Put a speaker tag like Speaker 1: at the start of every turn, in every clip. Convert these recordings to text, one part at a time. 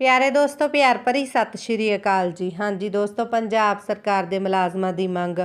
Speaker 1: ਪਿਆਰੇ ਦੋਸਤੋ, ਪਿਆਰ ਭਰੀ ਸਤਿ ਸ਼੍ਰੀ ਅਕਾਲ ਜੀ। ਹਾਂਜੀ ਦੋਸਤੋ, ਪੰਜਾਬ ਸਰਕਾਰ ਦੇ ਮੁਲਾਜ਼ਮਾਂ ਦੀ ਮੰਗ।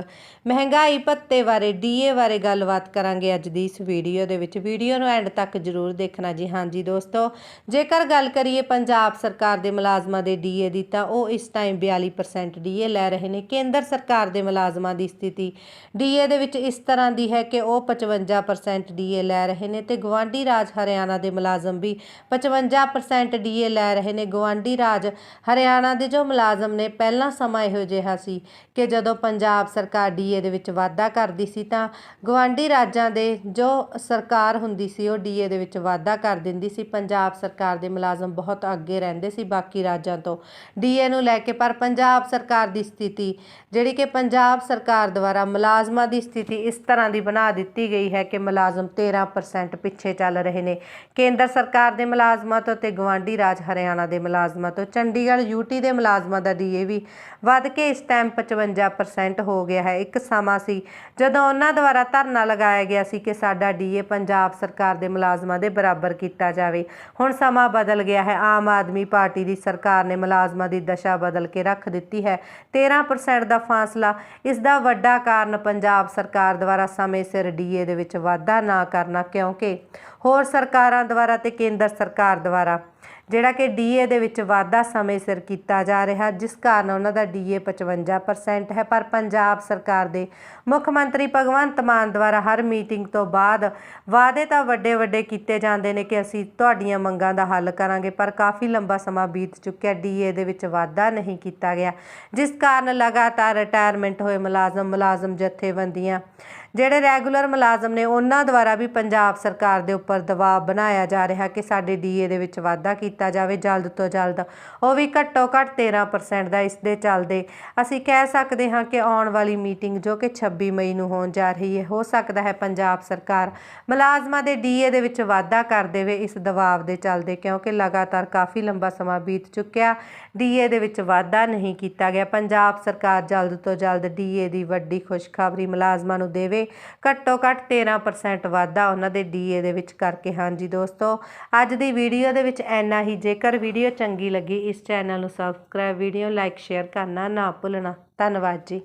Speaker 1: ਮਹਿੰਗਾਈ ਭੱਤੇ ਬਾਰੇ ਡੀਏ ਬਾਰੇ ਗੱਲਬਾਤ ਕਰਾਂਗੇ ਅੱਜ ਦੀ ਇਸ ਵੀਡੀਓ ਦੇ ਵਿੱਚ। ਵੀਡੀਓ ਨੂੰ ਐਂਡ ਤੱਕ ਜ਼ਰੂਰ ਦੇਖਣਾ ਜੀ। ਹਾਂਜੀ ਦੋਸਤੋ, ਜੇਕਰ ਗੱਲ ਕਰੀਏ ਪੰਜਾਬ ਸਰਕਾਰ ਦੇ ਮੁਲਾਜ਼ਮਾਂ ਦੇ ਡੀਏ ਦੀ, ਤਾਂ ਉਹ ਇਸ ਟਾਈਮ 42% ਡੀਏ ਲੈ ਰਹੇ ਨੇ। ਕੇਂਦਰ ਸਰਕਾਰ ਦੇ ਮੁਲਾਜ਼ਮਾਂ ਦੀ ਸਥਿਤੀ ਡੀਏ ਦੇ ਵਿੱਚ ਇਸ ਤਰ੍ਹਾਂ ਦੀ ਹੈ ਕਿ ਉਹ 55% ਡੀਏ ਲੈ ਰਹੇ ਨੇ ਤੇ ਗਵਾਂਢੀ ਰਾਜ ਹਰਿਆਣਾ ਦੇ ਮੁਲਾਜ਼ਮ ਵੀ 55% ਡੀਏ ਲੈ ਰਹੇ ਨੇ। ਗਵਾਂਢੀ ਰਾਜ ਹਰਿਆਣਾ ਦੇ ਜੋ ਮੁਲਾਜ਼ਮ ਨੇ ਪਹਿਲਾਂ ਸਮਾਂ ਇਹੋ ਜਿਹਾ ਸੀ ਕਿ ਜਦੋਂ ਪੰਜਾਬ ਸਰਕਾਰ ਡੀਏ ਦੇ ਵਿੱਚ ਵਾਧਾ ਕਰਦੀ ਸੀ ਤਾਂ ਗਵਾਂਢੀ ਰਾਜਾਂ ਦੇ ਜੋ ਸਰਕਾਰ ਹੁੰਦੀ ਸੀ ਉਹ ਡੀਏ ਦੇ ਵਿੱਚ ਵਾਧਾ ਕਰ ਦਿੰਦੀ ਸੀ। ਪੰਜਾਬ ਸਰਕਾਰ ਦੇ ਮੁਲਾਜ਼ਮ ਬਹੁਤ ਅੱਗੇ ਰਹਿੰਦੇ ਸੀ ਬਾਕੀ ਰਾਜਾਂ ਤੋਂ ਡੀਏ ਨੂੰ ਲੈ ਕੇ। ਪਰ ਪੰਜਾਬ ਸਰਕਾਰ ਦੀ ਸਥਿਤੀ, ਜਿਹੜੀ ਕਿ ਪੰਜਾਬ ਸਰਕਾਰ ਦੁਆਰਾ ਮੁਲਾਜ਼ਮਾਂ ਦੀ ਸਥਿਤੀ ਇਸ ਤਰ੍ਹਾਂ ਦੀ ਬਣਾ ਦਿੱਤੀ ਗਈ ਹੈ ਕਿ ਮੁਲਾਜ਼ਮ 13% ਪਿੱਛੇ ਚੱਲ ਰਹੇ ਨੇ। ਕੇਂਦਰ ਸਰਕਾਰ ਦੇ ਮੁਲਾਜ਼ਮਾਂ ਤੋਂ ਤੇ ਗਵਾਂਢੀ ਰਾਜ ਹਰਿਆਣਾ ਦੇ ਮੁਲਾਜ਼ਮਾਂ ਤੋਂ। ਚੰਡੀਗੜ੍ਹ ਯੂਟੀ ਦੇ ਮੁਲਾਜ਼ਮਾਂ ਦਾ ਡੀਏ ਵੀ ਵੱਧ ਕੇ ਇਸ ਟਾਈਮ 55% ਹੋ ਗਿਆ ਹੈ। ਇੱਕ ਸਮਾਂ ਸੀ ਜਦੋਂ ਉਹਨਾਂ ਦੁਆਰਾ ਧਰਨਾ ਲਗਾਇਆ ਗਿਆ ਸੀ ਕਿ ਸਾਡਾ ਡੀਏ ਪੰਜਾਬ ਸਰਕਾਰ ਦੇ ਮੁਲਾਜ਼ਮਾਂ ਦੇ ਬਰਾਬਰ ਕੀਤਾ ਜਾਵੇ। ਹੁਣ ਸਮਾਂ ਬਦਲ ਗਿਆ ਹੈ। ਆਮ ਆਦਮੀ ਪਾਰਟੀ ਦੀ ਸਰਕਾਰ ਨੇ ਮੁਲਾਜ਼ਮਾਂ ਦੀ ਦਸ਼ਾ ਬਦਲ ਕੇ ਰੱਖ ਦਿੱਤੀ ਹੈ। 13% ਦਾ ਫਾਸਲਾ। ਇਸ ਦਾ ਵੱਡਾ ਕਾਰਨ ਪੰਜਾਬ ਸਰਕਾਰ ਦੁਆਰਾ ਸਮੇਂ ਸਿਰ ਡੀਏ ਦੇ ਵਿੱਚ ਵਾਧਾ ਨਾ ਕਰਨਾ, ਕਿਉਂਕਿ ਹੋਰ ਸਰਕਾਰਾਂ ਦੁਆਰਾ ਤੇ ਕੇਂਦਰ ਸਰਕਾਰ ਦੁਆਰਾ ਜਿਹੜਾ ਕਿ ਡੀਏ ਦੇ ਵਿੱਚ ਵਾਧਾ ਸਮੇਂ ਸਿਰ ਕੀਤਾ ਜਾ ਰਿਹਾ, ਜਿਸ ਕਾਰਨ ਉਹਨਾਂ ਦਾ ਡੀਏ 55% ਹੈ। ਪਰ ਪੰਜਾਬ ਸਰਕਾਰ ਦੇ ਮੁੱਖ ਮੰਤਰੀ ਭਗਵੰਤ ਮਾਨ ਦੁਆਰਾ ਹਰ ਮੀਟਿੰਗ ਤੋਂ ਬਾਅਦ ਵਾਅਦੇ ਤਾਂ ਵੱਡੇ ਵੱਡੇ ਕੀਤੇ ਜਾਂਦੇ ਨੇ ਕਿ ਅਸੀਂ ਤੁਹਾਡੀਆਂ ਮੰਗਾਂ ਦਾ ਹੱਲ ਕਰਾਂਗੇ, ਪਰ ਕਾਫੀ ਲੰਬਾ ਸਮਾਂ ਬੀਤ ਚੁੱਕਿਆ। ਡੀਏ ਦੇ ਵਿੱਚ ਵਾਧਾ ਨਹੀਂ ਕੀਤਾ ਗਿਆ, ਜਿਸ ਕਾਰਨ ਲਗਾਤਾਰ ਰਿਟਾਇਰਮੈਂਟ ਹੋਏ ਮੁਲਾਜ਼ਮ ਮੁਲਾਜ਼ਮ ਜਥੇਬੰਦੀਆਂ ਜਿਹੜੇ ਰੈਗੂਲਰ ਮੁਲਾਜ਼ਮ ਨੇ ਉਹਨਾਂ ਦੁਆਰਾ ਵੀ ਪੰਜਾਬ ਸਰਕਾਰ ਦੇ ਉੱਪਰ ਦਬਾਅ ਬਣਾਇਆ ਜਾ ਰਿਹਾ ਕਿ ਸਾਡੇ ਡੀਏ ਦੇ ਵਿੱਚ ਵਾਧਾ ਕੀਤਾ ਜਾਵੇ ਜਲਦ ਤੋਂ ਜਲਦ। ਉਹ ਵੀ ਘੱਟੋ ਘੱਟ 13% ਦਾ ਇਸ ਦੇ ਚੱਲਦੇ। ਅਸੀਂ ਕਹਿ ਸਕਦੇ ਹਾਂ ਕਿ ਆਉਣ ਵਾਲੀ ਮੀਟਿੰਗ ਜੋ ਕਿ 26 ਮਈ ਨੂੰ ਹੋਣ ਜਾ ਰਹੀ ਹੈ, ਹੋ ਸਕਦਾ ਹੈ ਪੰਜਾਬ ਸਰਕਾਰ ਮੁਲਾਜ਼ਮਾਂ ਦੇ ਡੀਏ ਦੇ ਵਿੱਚ ਵਾਧਾ ਕਰ ਦੇਵੇ ਇਸ ਦਬਾਅ ਦੇ ਚੱਲਦੇ ਕਿਉਂਕਿ ਲਗਾਤਾਰ ਕਾਫੀ ਲੰਬਾ ਸਮਾਂ ਬੀਤ ਚੁੱਕਿਆ। ਡੀਏ ਦੇ ਵਿੱਚ ਵਾਧਾ ਨਹੀਂ ਕੀਤਾ ਗਿਆ। ਪੰਜਾਬ ਸਰਕਾਰ ਜਲਦ ਤੋਂ ਜਲਦ ਡੀਏ ਦੀ ਵੱਡੀ ਖੁਸ਼ਖਬਰੀ ਮੁਲਾਜ਼ਮਾਂ ਨੂੰ ਦੇਵੇ। ਘੱਟੋ ਘੱਟ 13% ਵਾਧਾ ਉਹਨਾਂ ਦੇ ਡੀਏ ਦੇ ਵਿੱਚ ਕਰਕੇ। ਹਾਂਜੀ ਦੋਸਤੋ, ਅੱਜ ਦੀ ਵੀਡੀਓ ਦੇ ਵਿੱਚ ਐਨਾ ਹੀ। ਜੇਕਰ ਵੀਡੀਓ ਚੰਗੀ ਲੱਗੀ, ਇਸ ਚੈਨਲ ਨੂੰ ਸਬਸਕ੍ਰਾਈਬ ਵੀਡੀਓ ਲਾਈਕ ਸ਼ੇਅਰ ਕਰਨਾ ਨਾ ਭੁੱਲਣਾ। ਧੰਨਵਾਦ ਜੀ।